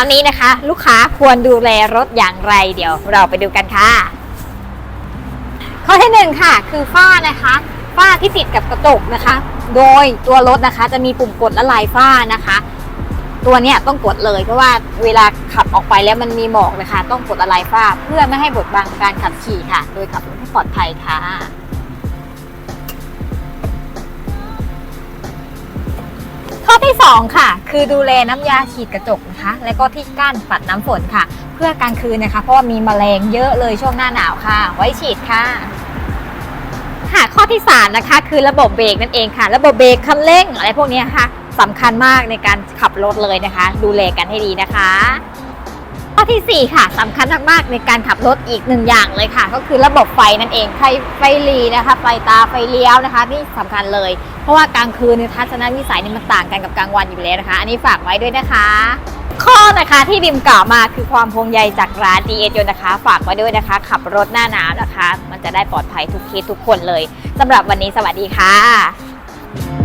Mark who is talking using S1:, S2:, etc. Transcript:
S1: าวนี้นะคะ ลูกค้าควรดูแลรถอย่างไร เดี๋ยวเราไปดูกันค่ะ ข้อที่หนึ่งค่ะ คือฝ้านะคะฝ้าที่ติดกับกระจกนะคะ โดยตัวรถนะคะ จะมีปุ่มกดละลายฝ้านะคะ ตัวเนี้ยต้องกดเลยเพราะว่าเวลาขับออกไปแล้วมันมีหมอกนะคะ ต้องกดละลายฝ้าเพื่อไม่ให้บดบังการขับขี่ค่ะ โดยขับรถให้ปลอดภัยค่ะ ข้อที่ 2 ค่ะ คือดูแลน้ำยาฉีดกระจกนะคะ และก็ที่กั้นปัดน้ำฝนค่ะ เพื่อกลางคืนนะคะ เพราะว่ามีแมลงเยอะเลยช่วงหน้าหนาวค่ะ ไว้ฉีดค่ะค่ะข้อที่ 3 นะคะ คือระบบเบรกนั่นเองค่ะ ระบบเบรกคันเร่งอะไรพวกนี้ค่ะสำคัญมากในการขับรถเลยนะคะ ดูแลกันให้ดีนะคะ ข้อทีสี่ 4 ค่ะสำคัญมากๆในการขับรถอีกหนึ่งอย่างเลยค่ะ ก็คือระบบไฟนั่นเองไฟไฟหลีนะคะไฟตาไฟเลี้ยวนะคะนี่สำคัญเลย เพราะว่ากลางคืนเนี่ยทัศนวิสัยนี่มันต่างกันกับกลางวันอยู่แล้วนะคะ อันนี้ฝากไว้ด้วยนะคะ ข้อนะคะที่บิมกล่าวมาคือความพวงใยจากร้าน d ีเอนะคะ ฝากไว้ด้วยนะคะ ขับรถหน้าหนาวนะคะ มันจะได้ปลอดภัยทุกเคสทุกคนเลยสำหรับวันนี้สวัสดีค่ะ